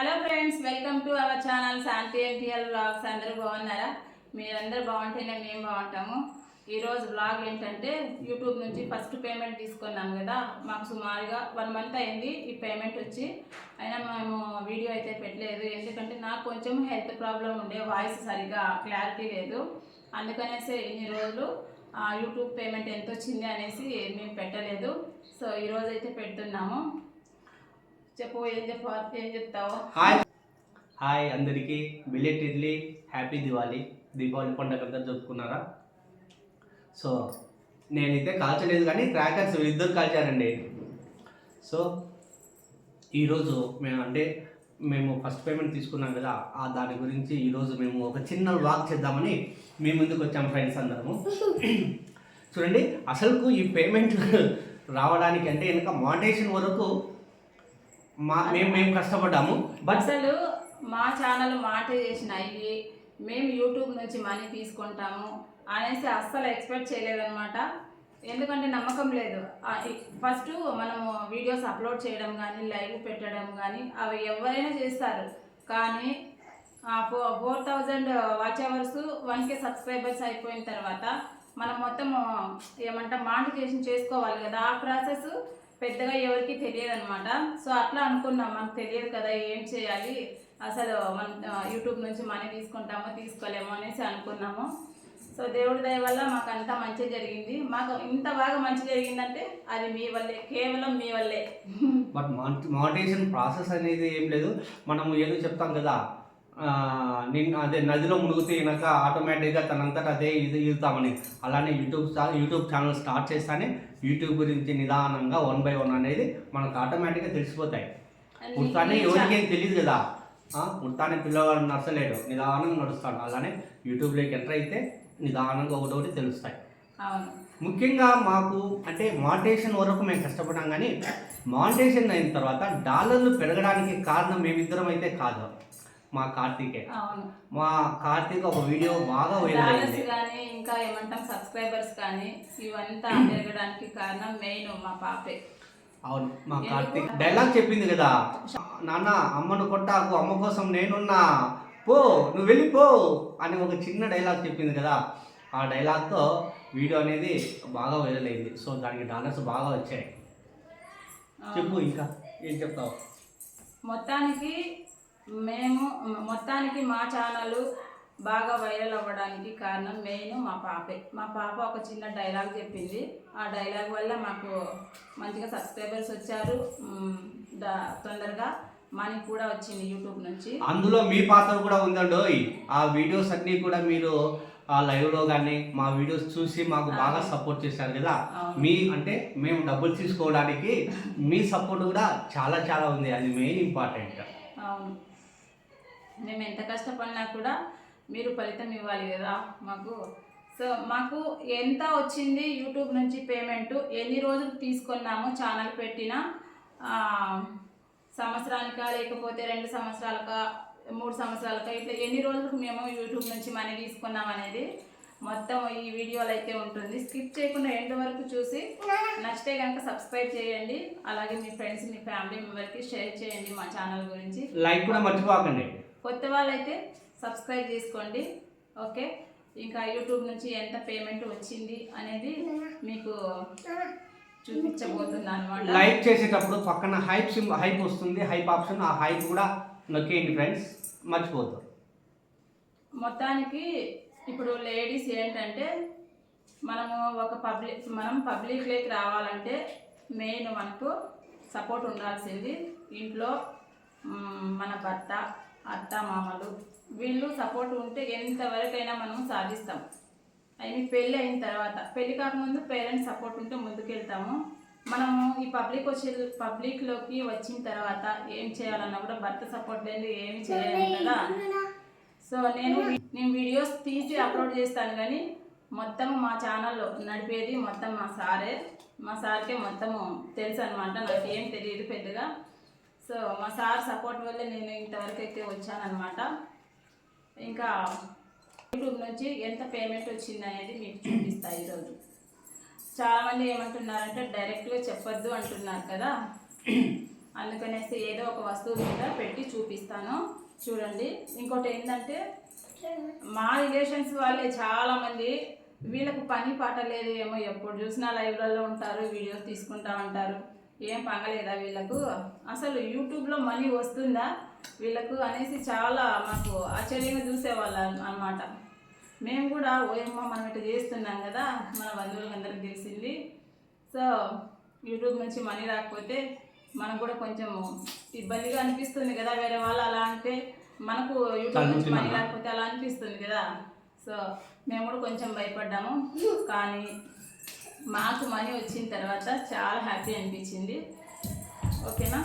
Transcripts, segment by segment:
Hello friends welcome to our channel Shanti NTL blogs అందరూ బాగున్నారా? మీరందరూ బాగుంటేనే మేము బాగుంటాము. ఈరోజు బ్లాగ్ ఏంటంటే యూట్యూబ్ నుంచి ఫస్ట్ పేమెంట్ తీసుకున్నాం కదా. మాకు సుమారుగా వన్ మంత్ అయింది ఈ పేమెంట్ వచ్చి. అయినా మేము వీడియో అయితే పెట్టలేదు. ఎందుకంటే నాకు కొంచెం హెల్త్ ప్రాబ్లం ఉండే వాయిస్ సరిగా క్లారిటీ లేదు. అందుకనేసి ఇన్ని రోజులు యూట్యూబ్ పేమెంట్ ఎంత వచ్చింది అనేసి మేము పెట్టలేదు. సో ఈరోజు అయితే పెడుతున్నాము. చెప్పు ఏం చెప్పు ఏం చెప్తావు? హాయ్. హాయ్ అందరికీ. బిలెటెడ్లీ హ్యాపీ దివాళీ. దీపావళి పండుగ అంతా జరుపుకున్నారా? సో నేనైతే కాల్చలేదు కానీ క్రాకర్స్ ఇద్దరు కాల్చారండి. సో ఈరోజు మేము అంటే మేము ఫస్ట్ పేమెంట్ తీసుకున్నాం కదా ఆ దాని గురించి ఈరోజు మేము ఒక చిన్న వాక్ చేద్దామని మీ ముందుకు వచ్చాం ఫ్రెండ్స్ అందరము. చూడండి అసలుకు ఈ పేమెంట్ రావడానికి అంటే వెనక మోడేషన్ వరకు మా మేము మేము కష్టపడ్డాము. బట్ అసలు మా ఛానల్ మాట చేసిన అయ్యి మేము యూట్యూబ్ నుంచి మనీ తీసుకుంటాము అనేసి అస్సలు ఎక్స్పెక్ట్ చేయలేదన్నమాట. ఎందుకంటే నమ్మకం లేదు. ఫస్ట్ మనము వీడియోస్ అప్లోడ్ చేయడం కానీ లైవ్ పెట్టడం కానీ అవి ఎవరైనా చేస్తారు. కానీ four four thousand watch hours one K subscribers అయిపోయిన తర్వాత మనం మొత్తం ఏమంటాం మానిటైజేషన్ చేసుకోవాలి కదా. ఆ ప్రాసెస్ పెద్దగా ఎవరికి తెలియదు అనమాట సో అట్లా అనుకున్నాం. మనకు తెలియదు కదా ఏం చేయాలి? అసలు మనం యూట్యూబ్ నుంచి మనీ తీసుకుంటామో తీసుకోలేమో అనేసి అనుకున్నాము. సో దేవుడి దయ వల్ల మాకు అంతా మంచి జరిగింది. మాకు ఇంత బాగా మంచి జరిగిందంటే అది మీ వల్లే కేవలం మీ వల్లే. బట్ మోడరేషన్ ప్రాసెస్ అనేది ఏం లేదు. మనము ఏదో చెప్తాం కదా నేను నిన్న అదే నదిలో మునిగితే కనుక ఆటోమేటిక్గా తనంతటా అదే ఇది ఈదుతామని అలానే యూట్యూబ్ యూట్యూబ్ ఛానల్ స్టార్ట్ చేస్తానే యూట్యూబ్ గురించి నిదానంగా వన్ బై వన్ అనేది మనకు ఆటోమేటిక్గా తెలిసిపోతాయి. ఉడతానే ఎవరికేం తెలియదు కదా. ఆ, ఉడతానే పిల్లవాడు నడచలేడు. నిదానంగా నడుస్తాడు. అలానే యూట్యూబ్లోకి ఎంటర్ అయితే నిదానంగా ఒకటొకటి తెలుస్తాయి. ముఖ్యంగా మాకు అంటే మానిటేషన్ వరకు మేము కష్టపడ్డాం కానీ మానిటేషన్ అయిన తర్వాత డాలర్లు పెరగడానికి కారణం మేమిద్దరం అయితే కాదు. మా కార్తీకే. మా కార్తీక్ ఒక వీడియో బాగా వైరల్ కానీ ఇంకా ఏమంటాం సబ్స్క్రైబర్స్ కానీ ఇవంతా పెరగడానికి కారణం మెయిన్ మా పాపే. అవును మా కార్తీక్. డైలాగ్ చెప్పింది కదా నాన్న అమ్మను కొట్టాకు అమ్మ కోసం నేనున్నా పో నువ్వు వెళ్ళిపో అని ఒక చిన్న డైలాగ్ చెప్పింది కదా. ఆ డైలాగ్తో వీడియో అనేది బాగా వైరల్ అయింది. సో దానికి డాలర్స్ బాగా వచ్చాయి. చెప్పు ఇంకా ఏం చెప్తావు? మొత్తానికి మేము మొత్తానికి మా ఛానల్ బాగా వైరల్ అవ్వడానికి కారణం మెయిన్ మా పాపే. మా పాప ఒక చిన్న డైలాగ్ చెప్పింది. ఆ డైలాగ్ వల్ల మాకు మంచిగా సబ్స్క్రైబర్స్ వచ్చారు. తొందరగా మనీ కూడా వచ్చింది యూట్యూబ్ నుంచి. అందులో మీ పాత్ర కూడా ఉందండోయ్. ఆ వీడియోస్ అన్నీ కూడా మీరు ఆ లైవ్లో కానీ మా వీడియోస్ చూసి మాకు బాగా సపోర్ట్ చేశారు కదా. మీ అంటే మేము డబ్బులు తీసుకోవడానికి మీ సపోర్ట్ కూడా చాలా చాలా ఉంది. అది మెయిన్ ఇంపార్టెంట్ అవును. మేము ఎంత కష్టపడినా కూడా మీరు ఫలితం ఇవ్వాలి కదా మాకు. సో మాకు ఎంత వచ్చింది యూట్యూబ్ నుంచి పేమెంట్ ఎన్ని రోజులు తీసుకున్నాము ఛానల్ పెట్టిన సంవత్సరానికా లేకపోతే రెండు సంవత్సరాలకా మూడు సంవత్సరాలకా ఇట్లా ఎన్ని రోజులకు మేము యూట్యూబ్ నుంచి మనీ తీసుకున్నాం అనేది మొత్తం ఈ వీడియోలో అయితే ఉంటుంది. స్కిప్ చేయకుండా ఎండ్ వరకు చూసి నచ్చితే కనుక సబ్స్క్రైబ్ చేయండి. అలాగే మీ ఫ్రెండ్స్ మీ ఫ్యామిలీ మెంబర్కి షేర్ చేయండి మా ఛానల్ గురించి. లైక్ కూడా మర్చిపోకండి. కొత్త వాళ్ళైతే సబ్స్క్రైబ్ చేసుకోండి ఓకే? ఇంకా యూట్యూబ్ నుంచి ఎంత పేమెంట్ వచ్చింది అనేది మీకు చూపించబోతున్నాను అనమాట లైక్ చేసేటప్పుడు పక్కన హైప్ సిమ్ హైప్ వస్తుంది హైప్ ఆప్షన్ ఆ హైప్ కూడా నొక్కేయండి ఫ్రెండ్స్ మర్చిపోద్దు మొత్తానికి ఇప్పుడు లేడీస్ ఏంటంటే మనము ఒక పబ్లిక్ మనం పబ్లిక్లోకి రావాలంటే మెయిన్ మనకు సపోర్ట్ ఉండాల్సింది ఇంట్లో మన భర్త అత్త మామలు వీళ్ళు సపోర్ట్ ఉంటే ఎంతవరకైనా మనం సాధిస్తాం. అవి పెళ్ళి అయిన తర్వాత. పెళ్ళి కాకముందు పేరెంట్స్ సపోర్ట్ ఉంటే ముందుకెళ్తాము. మనము ఈ పబ్లిక్ వచ్చే పబ్లిక్లోకి వచ్చిన తర్వాత ఏం చేయాలన్నా కూడా భర్త సపోర్ట్ లేని ఏమి చేయలేము కదా. సో నేను నేను వీడియోస్ తీసి అప్లోడ్ చేస్తాను కానీ మొత్తం మా ఛానల్లో నడిపేది మొత్తం మా సారే. మా సార్కే మొత్తం తెలుసు అనమాట నాకు ఏం తెలియదు పెద్దగా. సో మా సార్ సపోర్ట్ వల్లే నేను ఇంతవరకు అయితే వచ్చానమాట ఇంకా యూట్యూబ్ నుంచి ఎంత పేమెంట్ వచ్చింది అనేది మీకు చూపిస్తా ఈరోజు. చాలామంది ఏమంటున్నారంటే డైరెక్ట్గా చెప్పొద్దు అంటున్నారు కదా. అందుకనేసి ఏదో ఒక వస్తువు మీద పెట్టి చూపిస్తాను. చూడండి. ఇంకోటి ఏంటంటే మా రిలేషన్స్ వాళ్ళే చాలామంది వీళ్ళకు పని పాట లేదు ఏమో ఎప్పుడు చూసినా లైవ్లలో ఉంటారు వీడియోస్ తీసుకుంటా ఉంటారు. ఏం పంగలేదా వీళ్ళకు? అసలు యూట్యూబ్లో మనీ వస్తుందా వీళ్ళకు అనేసి చాలా మాకు ఆశ్చర్యంగా చూసేవాళ్ళం అన్నమాట. మేము కూడా ఓయమ్మ మనం ఇట్లా చేస్తున్నాం కదా మన బంధువులకు అందరికి తెలిసింది. సో యూట్యూబ్ నుంచి మనీ రాకపోతే మనకు కూడా కొంచెం ఇబ్బందిగా అనిపిస్తుంది కదా వేరే వాళ్ళు అలా అంటే మనకు యూట్యూబ్ నుంచి మనీ రాకపోతే అలా అనిపిస్తుంది కదా. సో మేము కూడా కొంచెం భయపడ్డాము. కానీ మాకు మనీ వచ్చిన తర్వాత చాలా హ్యాపీ అనిపించింది. ఓకేనా?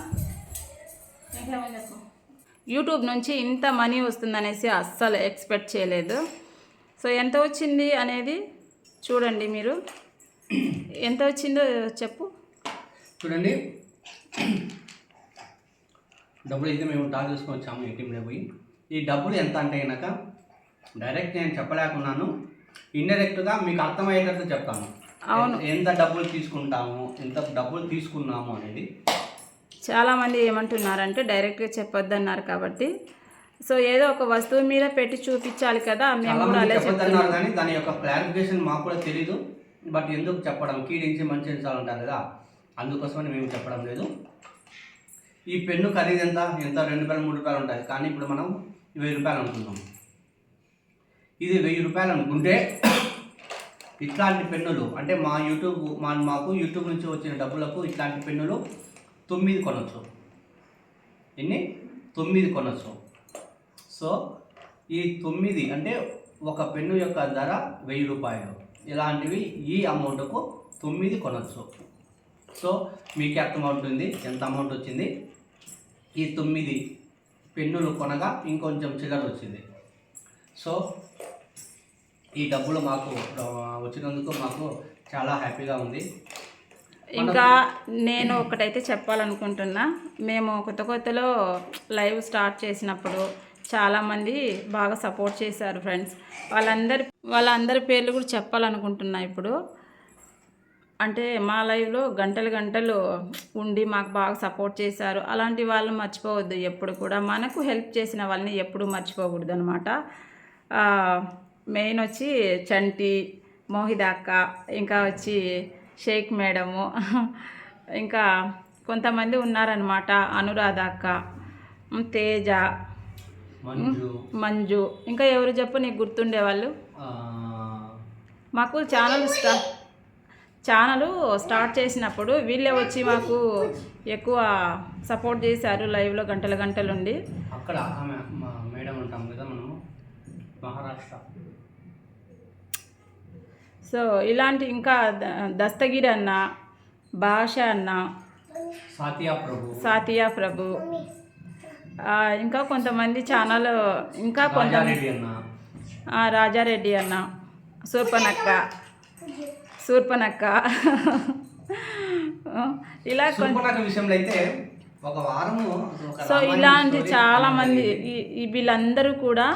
ఇంకేమని చెప్పు? యూట్యూబ్ నుంచి ఇంత మనీ వస్తుందనేసి అస్సలు ఎక్స్పెక్ట్ చేయలేదు. సో ఎంత వచ్చింది అనేది చూడండి మీరు. ఎంత వచ్చిందో చెప్పు. చూడండి. డబ్బులు అయితే మేము డ్రా చేసుకొని వచ్చాము ఏటీఎంలో పోయి. ఈ డబ్బులు ఎంత అంటే కనుక డైరెక్ట్ నేను చెప్పలేకున్నాను. ఇండైరెక్ట్గా మీకు అర్థమయ్యేటట్టు చెప్తాను. అవును. ఎంత డబ్బులు తీసుకుంటాము ఎంత డబ్బులు తీసుకున్నాము అనేది చాలామంది ఏమంటున్నారంటే డైరెక్ట్గా చెప్పొద్దన్నారు కాబట్టి. సో ఏదో ఒక వస్తువు మీద పెట్టి చూపించాలి కదా మేము కూడా అలా కానీ దాని యొక్క క్లారిఫికేషన్ మాకు కూడా తెలీదు. బట్ ఎందుకు చెప్పడం కీడించి మంచి అంటారు కదా అందుకోసమని మేము చెప్పడం లేదు. ఈ పెన్ను ఖరీదు ఎంత? ఎంత? రెండు రూపాయలు మూడు రూపాయలు ఉంటుంది కానీ ఇప్పుడు మనం వెయ్యి రూపాయలు అనుకున్నాం ఇది వెయ్యి రూపాయలు అనుకుంటే ఇట్లాంటి పెన్నులు అంటే మా యూట్యూబ్ మా మాకు యూట్యూబ్ నుంచి వచ్చిన డబ్బులకు ఇట్లాంటి పెన్నులు తొమ్మిది కొనచ్చు. ఎన్ని? తొమ్మిది కొనచ్చు. సో ఈ తొమ్మిది అంటే ఒక పెన్ను యొక్క ధర వెయ్యి రూపాయలు. ఇలాంటివి ఈ అమౌంట్కు తొమ్మిది కొనచ్చు. సో మీకు ఉంది ఎంత అమౌంట్ వచ్చింది. ఈ తొమ్మిది పెన్నులు కొనగా ఇంకొంచెం చిల్లర వచ్చింది. సో ఈ డబ్బులు మాకు వచ్చినందుకు మాకు చాలా హ్యాపీగా ఉంది. ఇంకా నేను ఒకటైతే చెప్పాలనుకుంటున్నా. మేము కొత్త కొత్తలో లైవ్ స్టార్ట్ చేసినప్పుడు చాలామంది బాగా సపోర్ట్ చేశారు ఫ్రెండ్స్. వాళ్ళందరి వాళ్ళందరి పేర్లు కూడా చెప్పాలనుకుంటున్నా ఇప్పుడు. అంటే మా లైవ్లో గంటలు గంటలు ఉండి మాకు బాగా సపోర్ట్ చేశారు. అలాంటి వాళ్ళని మర్చిపోవద్దు. ఎప్పుడు కూడా మనకు హెల్ప్ చేసిన వాళ్ళని ఎప్పుడు మర్చిపోకూడదు అనమాట మెయిన్ వచ్చి చంటి మోహిద అక్క ఇంకా వచ్చి షేక్ మేడము. ఇంకా కొంతమంది ఉన్నారనమాట అనురాధ అక్క తేజ మంజు. ఇంకా ఎవరు చెప్పు నీకు గుర్తుండే వాళ్ళు? మాకు ఛానల్ స్టా ఛానల్ స్టార్ట్ చేసినప్పుడు వీళ్ళే వచ్చి మాకు ఎక్కువ సపోర్ట్ చేశారు లైవ్లో గంటల గంటలు ఉండి అక్కడ మేడం ఉంటాం కదా మనము మహారాష్ట్ర. సో ఇలాంటి ఇంకా దస్తగిరి అన్న భాష అన్న సాతియా ప్రభు. సాతియా ప్రభు ఆ, ఇంకా కొంతమంది ఛానల్ ఇంకా కొంత రాజారెడ్డి అన్న. సూర్పనక్క సూర్పనక్క. ఇలా కొంచెం సుబ్బనక్క విషయంలో అయితే ఒక వారము ఒక సో ఇలాంటి story చాలా వినడం మంది జరిగింది. ఈ- ఈ వీళ్ళందరూ కూడా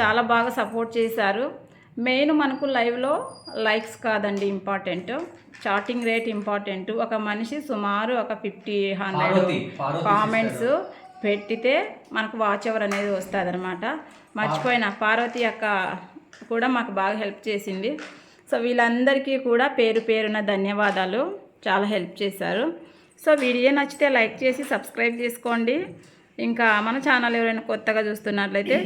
చాలా బాగా సపోర్ట్ చేశారు. మెయిన్ మనకు లైవ్లో లైక్స్ కాదండి ఇంపార్టెంట్. Chatting rate important. ఒక మనిషి సుమారు ఒక ఫిఫ్టీ హండ్రెడ్ కామెంట్స్ పెట్టితే మనకు వాచ్ అవర్ అనేది వస్తుంది అనమాట మర్చిపోయిన పార్వతి అక్క కూడా మాకు బాగా హెల్ప్ చేసింది. సో వీళ్ళందరికీ కూడా పేరు పేరున ధన్యవాదాలు. చాలా హెల్ప్ చేశారు. సో వీడియో నచ్చితే లైక్ చేసి సబ్స్క్రైబ్ చేసుకోండి. ఇంకా మన ఛానల్ ఎవరైనా కొత్తగా చూస్తున్నట్లయితే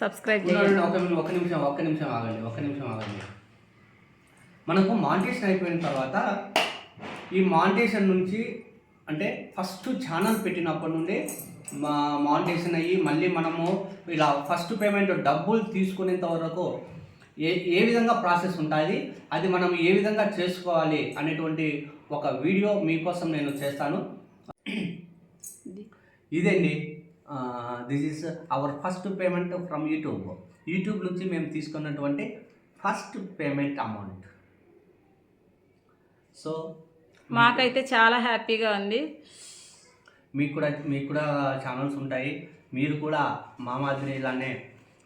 సబ్స్క్రైబ్ చేయండి. ఒక నిమిషం ఒక నిమిషం ఒక నిమిషం ఆగండి ఒక నిమిషం ఆగండి. మనకు మాంటేషన్ అయిపోయిన తర్వాత ఈ మాంటేషన్ నుంచి అంటే ఫస్ట్ ఛానల్ పెట్టినప్పటి నుండి మా మాంటేషన్ అయ్యి మళ్ళీ మనము ఇలా ఫస్ట్ పేమెంట్ డబ్బులు తీసుకునేంత వరకు ఏ ఏ విధంగా ప్రాసెస్ ఉంటుంది అది మనం ఏ విధంగా చేసుకోవాలి అనేటువంటి ఒక వీడియో మీకోసం నేను చేస్తాను. ఇదండి this is our first payment from YouTube YouTube నుంచి మేము తీసుకున్నటువంటి ఫస్ట్ పేమెంట్ అమౌంట్ సో మాకైతే చాలా హ్యాపీగా ఉంది. మీకు కూడా మీకు కూడా ఛానల్స్ ఉంటాయి. మీరు కూడా మా మాదిరి ఇలానే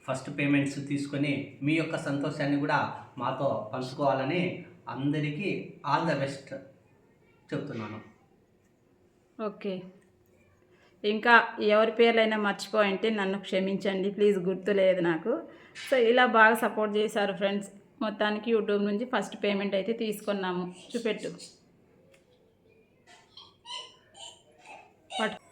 ఫస్ట్ పేమెంట్స్ తీసుకొని మీ యొక్క సంతోషాన్ని కూడా మాతో పంచుకోవాలని అందరికీ ఆల్ ద బెస్ట్ చెప్తున్నాను. ఓకే ఇంకా ఎవరి పేర్లైనా మర్చిపోయింటే నన్ను క్షమించండి. ప్లీజ్ గుర్తులేదు నాకు. సో ఇలా బాగా సపోర్ట్ చేశారు ఫ్రెండ్స్. మొత్తానికి యూట్యూబ్ నుంచి ఫస్ట్ పేమెంట్ అయితే తీసుకున్నాము. చూపెట్టు. పట్టు